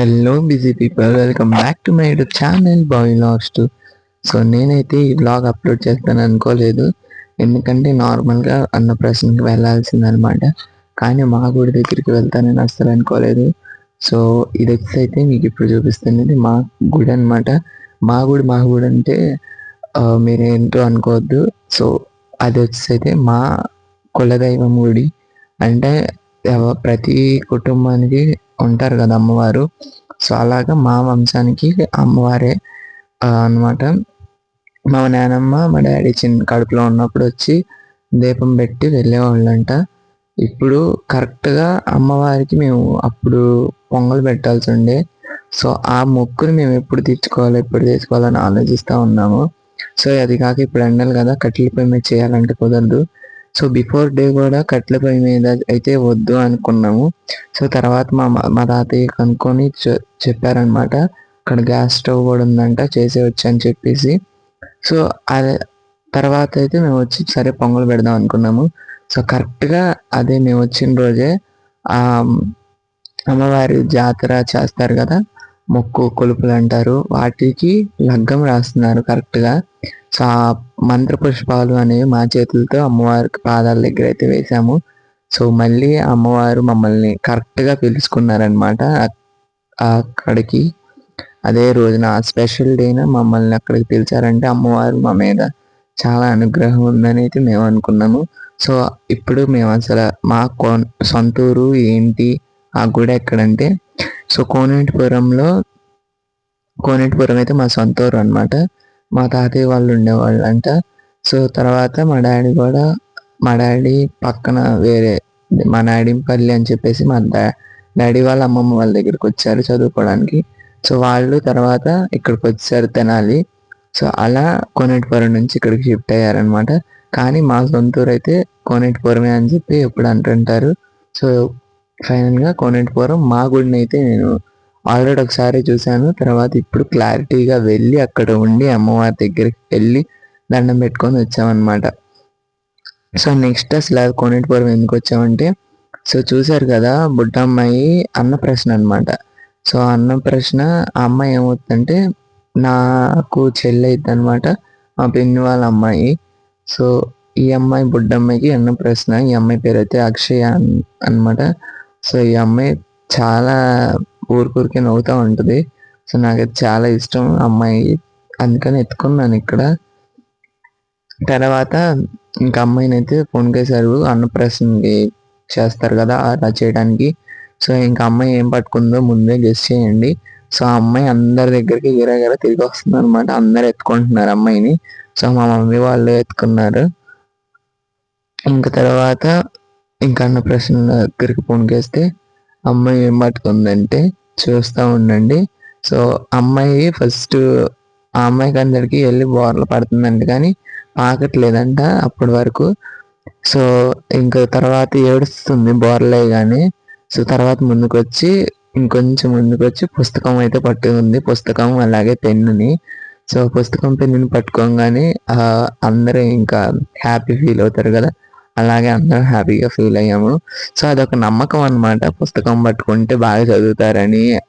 Hello busy people welcome back to my YouTube channel boy last so నేనైతే ఈ blog upload చేస్తాను అనుకోలేదు. ఎందుకంటే నార్మల్గా అన్న ప్రశ్నకి వెళ్ళాల్సిందనమాట. కానీ మా గుడి దగ్గరికి వెళ్తానని అస్సలు అనుకోలేదు. సో ఇది వచ్చి అయితే మీకు ఇప్పుడు చూపిస్తుంది మా గుడి అనమాట మా గుడి మా గుడి అంటే మీరేంటో అనుకోవద్దు. సో అది వచ్చేసి అయితే మా కులదైవం గుడి. అంటే ప్రతి కుటుంబానికి ఉంటారు కదా అమ్మవారు. సో అలాగా మా వంశానికి అమ్మవారే అనమాట మా నానమ్మ మా డాడీ చిన్న కడుపులో ఉన్నప్పుడు వచ్చి దీపం పెట్టి వెళ్ళేవాళ్ళంట. ఇప్పుడు కరెక్ట్గా అమ్మవారికి మేము అప్పుడు పొంగల్ పెట్టాల్సి ఉండే. సో ఆ మొక్కుని మేము ఎప్పుడు తీర్చుకోవాలి ఎప్పుడు తీర్చుకోవాలని ఆలోచిస్తూ ఉన్నాము. సో అది కాక ఇప్పుడు ఎండలు కదా కట్టెల పొయ్యి మీద చేయాలంటే కుదరదు. సో బిఫోర్ డే కూడా కట్టెల పొయ్యి మీద అయితే వద్దు అనుకున్నాము. సో తర్వాత మా మా తాతయ్య కనుక్కొని చెప్పారనమాట అక్కడ గ్యాస్ స్టవ్ కూడా ఉందంట చేసేయచ్చు అని చెప్పేసి. సో అదే తర్వాత అయితే మేము వచ్చి సరే పొంగల్ పెడదాం అనుకున్నాము. సో కరెక్ట్గా అదే మేము వచ్చిన రోజే అమ్మవారి జాతర చేస్తారు కదా మొక్కు కొలుపులు అంటారు. వాటికి లగ్గం రాస్తున్నారు కరెక్ట్గా. సో ఆ మంత్ర పుష్పాలు అనేవి మా చేతులతో అమ్మవారికి పాదాల దగ్గర అయితే వేసాము సో మళ్ళీ అమ్మవారు మమ్మల్ని కరెక్ట్గా పిలుచుకున్నారనమాట అక్కడికి అదే రోజున స్పెషల్ డేన మమ్మల్ని అక్కడికి పిలిచారంటే అమ్మవారు మా మీద చాలా అనుగ్రహం ఉందని అయితే మేము అనుకున్నాము. సో ఇప్పుడు మేము అసలు మా సొంతూరు ఏంటి ఆ గుడి ఎక్కడంటే సో కోనేటిపురంలో కోనేటిపురం అయితే మా సొంత ఊరు అనమాట మా తాతయ్య వాళ్ళు ఉండేవాళ్ళు అంట. సో తర్వాత మా డాడీ కూడా మా డాడీ పక్కన వేరే మా పల్లి అని చెప్పేసి మా డా డాడీ వాళ్ళ అమ్మమ్మ వాళ్ళ దగ్గరికి వచ్చారు చదువుకోవడానికి. సో వాళ్ళు తర్వాత ఇక్కడికి వచ్చారు తెనాలి. సో అలా కోనేటిపురం నుంచి ఇక్కడికి షిఫ్ట్ అయ్యారనమాట కానీ మా సొంతూరు అయితే కోనేటిపురమే అని చెప్పి ఎప్పుడు అంటుంటారు. సో ఫైనల్గా కోనేటిపురం మా గుడిని అయితే నేను ఆల్రెడీ ఒకసారి చూశాను. తర్వాత ఇప్పుడు క్లారిటీగా వెళ్ళి అక్కడ ఉండి అమ్మవారి దగ్గరికి వెళ్ళి దండం పెట్టుకొని వచ్చామన్నమాట. సో నెక్స్ట్ అసలు కోనేటిపురం ఎందుకు వచ్చామంటే సో చూశారు కదా బుడ్డమ్మాయి అన్న ప్రశ్న అనమాట సో అన్న ప్రశ్న ఆ అమ్మాయి ఏమవుతుందంటే నాకు చెల్లి అయితే అనమాట మా పిన్ని వాళ్ళ అమ్మాయి. సో ఈ అమ్మాయి బుడ్డమ్మాయికి అన్న ప్రశ్న ఈ అమ్మాయి పేరు అయితే అక్షయ అనమాట సో ఈ అమ్మాయి చాలా ఊరికూరికే నవ్వుతూ ఉంటుంది. సో నాకైతే చాలా ఇష్టం అమ్మాయి. అందుకని ఎత్తుకున్నాను ఇక్కడ. తర్వాత ఇంకా అమ్మాయిని అయితే ఫోన్ చేశారు అన్నప్రసన్నకి చేస్తారు కదా అలా చేయడానికి. సో ఇంకా అమ్మాయి ఏం పట్టుకుందో ముందే గెస్ట్ చేయండి. సో ఆ అమ్మాయి అందరి దగ్గరికి గిరగిర తిరిగి వస్తుంది అనమాట అందరు ఎత్తుకుంటున్నారు అమ్మాయిని. సో మా మమ్మీ వాళ్ళు ఎత్తుకున్నారు. ఇంకా తర్వాత ఇంకా అన్న ప్రశ్న దగ్గరికి ఫోన్ చేస్తే అమ్మాయి ఏం పట్టుకుందంటే చూస్తూ ఉండండి. సో అమ్మాయి ఫస్ట్ ఆ అమ్మాయికి అందరికి వెళ్ళి బోర్లు పడుతుందండి కానీ ఆకట్లేదంట అప్పటి వరకు. సో ఇంకా తర్వాత ఏడుస్తుంది బోర్లే కానీ. సో తర్వాత ముందుకు వచ్చి ఇంకొంచెం ముందుకు వచ్చి పుస్తకం అయితే పట్టుకుంది. పుస్తకం అలాగే పెన్నుని. సో పుస్తకం పెన్నుని పట్టుకోగానే అందరూ ఇంకా హ్యాపీ ఫీల్ అవుతారు కదా. అలాగే అందరం హ్యాపీగా ఫీల్ అయ్యాము. సో అదొక నమ్మకం అనమాట పుస్తకం పట్టుకుంటే బాగా చదువుతారని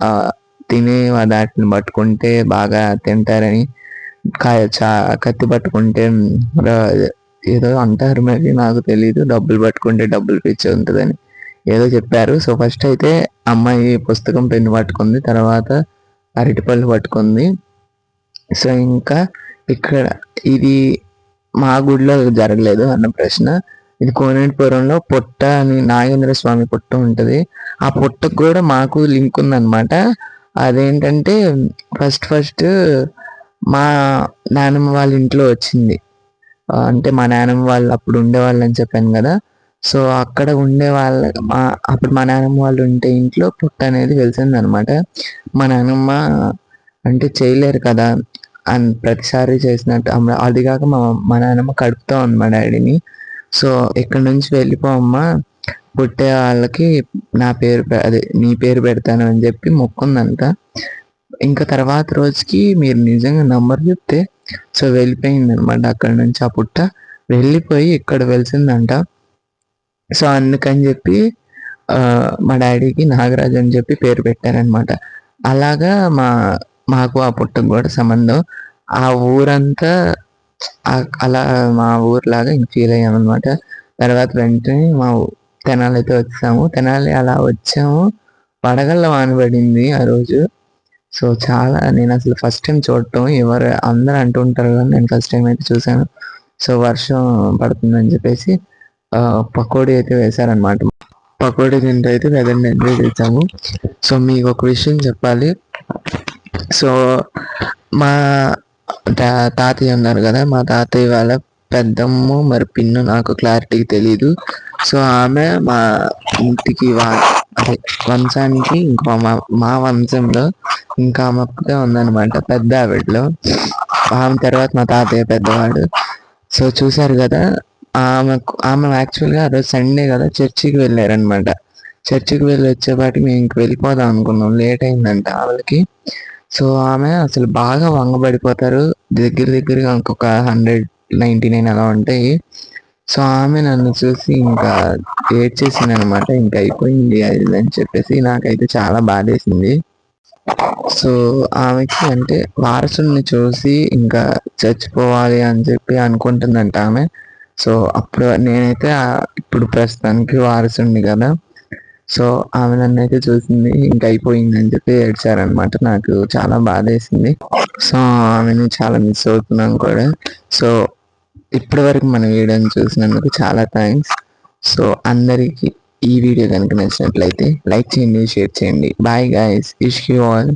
తినే వాటిని పట్టుకుంటే బాగా తింటారని చా కత్తి పట్టుకుంటే ఏదో అంటారు మరి నాకు తెలియదు డబ్బులు పట్టుకుంటే డబ్బులు పిచ్చి ఉంటుందని ఏదో చెప్పారు. సో ఫస్ట్ అయితే అమ్మాయి పుస్తకం పెన్ను పట్టుకుంది తర్వాత అరటిపళ్ళు పట్టుకుంది. సో ఇంకా ఇక్కడ ఇది మా గుడిలో జరగలేదు అన్న ప్రశ్న. ఇది కోనేటిపురంలో పొట్ట అని నాగేంద్ర స్వామి పుట్ట ఉంటుంది. ఆ పుట్టకు కూడా మాకు లింక్ ఉందన్నమాట. అదేంటంటే ఫస్ట్ ఫస్ట్ మా నానమ్మ వాళ్ళ ఇంట్లో వచ్చింది. అంటే మా నానమ్మ వాళ్ళు అప్పుడు ఉండేవాళ్ళు అని చెప్పాను కదా. సో అక్కడ ఉండే వాళ్ళ మా అప్పుడు మా నానమ్మ వాళ్ళు ఉంటే ఇంట్లో పుట్ట అనేది వెలిసింది అనమాట మా నానమ్మ అంటే చేయలేరు కదా. అని ప్రతిసారి చేసినట్టు అది కాక మా మా నానమ్మ కడుపుతా ఉంది మా డాడీని. సో ఇక్కడ నుంచి వెళ్ళిపోమ్మా పుట్టే వాళ్ళకి నా పేరు అదే నీ పేరు పెడతాను అని చెప్పి మొక్కుందంట. ఇంకా తర్వాత రోజుకి మీరు నిజంగా నంబర్ చెప్తే సో వెళ్ళిపోయింది అనమాట అక్కడ నుంచి ఆ పుట్ట. వెళ్ళిపోయి ఇక్కడ వెలిసిందంట. సో అందుకని చెప్పి మా డాడీకి నాగరాజు అని చెప్పి పేరు పెట్టారనమాట. అలాగా మా మాకు ఆ పుట్టకు కూడా సంబంధం. ఆ ఊరంతా అలా మా ఊర్లాగా ఇంక ఫీల్ అయ్యాం అనమాట తర్వాత వెంటనే మా తెనాలి అయితే వచ్చాము. తెనాలి అలా వచ్చాము. వడగళ్ళ వాన పడింది ఆ రోజు. సో చాలా నేను అసలు ఫస్ట్ టైం చూడటం. ఎవరు అందరు అంటుంటారు కానీ నేను ఫస్ట్ టైం అయితే చూశాను. సో వర్షం పడుతుందని చెప్పేసి పకోడీ అయితే వేశారనమాట పకోడీ తింటే అయితే వెదర్ని ఎంజాయ్ చేసాము సో మీకు ఒక విషయం చెప్పాలి. సో మా తాతయ్య ఉన్నారు కదా మా తాతయ్య వాళ్ళ పెద్దమ్మ మరి పిన్ను నాకు క్లారిటీగా తెలియదు సో ఆమె మా ఇంటికి వా అదే వంశానికి ఇంకో మా మా వంశంలో ఇంకా ఆమె ఉందన్నమాట పెద్ద ఆవిడలో. ఆమె తర్వాత మా తాతయ్య పెద్దవాడు. సో చూశారు కదా ఆమె ఆమె యాక్చువల్గా ఆ రోజు సండే కదా చర్చికి వెళ్ళారనమాట చర్చికి వెళ్ళి వచ్చేపాటికి మేము ఇంక వెళ్ళిపోదాం అనుకున్నాం లేట్ అయిందంట ఆవిడకి. సో ఆమె అసలు బాగా వంగబడిపోతారు. దగ్గర దగ్గరగా ఇంకొక హండ్రెడ్ నైంటీ నైన్ అలా ఉంటాయి. సో ఆమె నన్ను చూసి ఇంకా ఏడ్చేసింది అనమాట ఇంకా అయిపోయింది అది అని చెప్పేసి నాకైతే చాలా బాధేసింది. సో ఆమెకి అంటే వారసుడిని చూసి ఇంకా చచ్చిపోవాలి అని చెప్పి అనుకుంటుందంట ఆమె. సో అప్పుడు నేనైతే ఇప్పుడు ప్రస్తుతానికి వారసుడిని కదా. సో ఆమె నన్ను అయితే చూసింది ఇంకా అయిపోయింది అని చెప్పి ఏడ్చారనమాట నాకు చాలా బాధేసింది. సో ఆమెను చాలా మిస్ అవుతున్నాను కూడా. సో ఇప్పటి వరకు మన వీడియోని చూసినందుకు చాలా థ్యాంక్స్ సో అందరికీ ఈ వీడియో కనుక నచ్చినట్లయితే లైక్ చేయండి షేర్ చేయండి. Bye guys wish you all